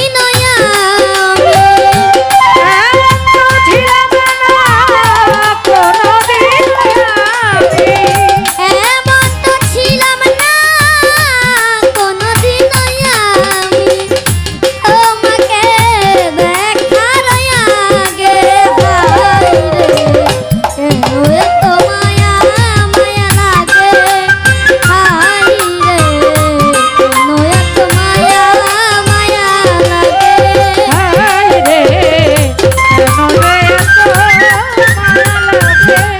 Menino আলাপে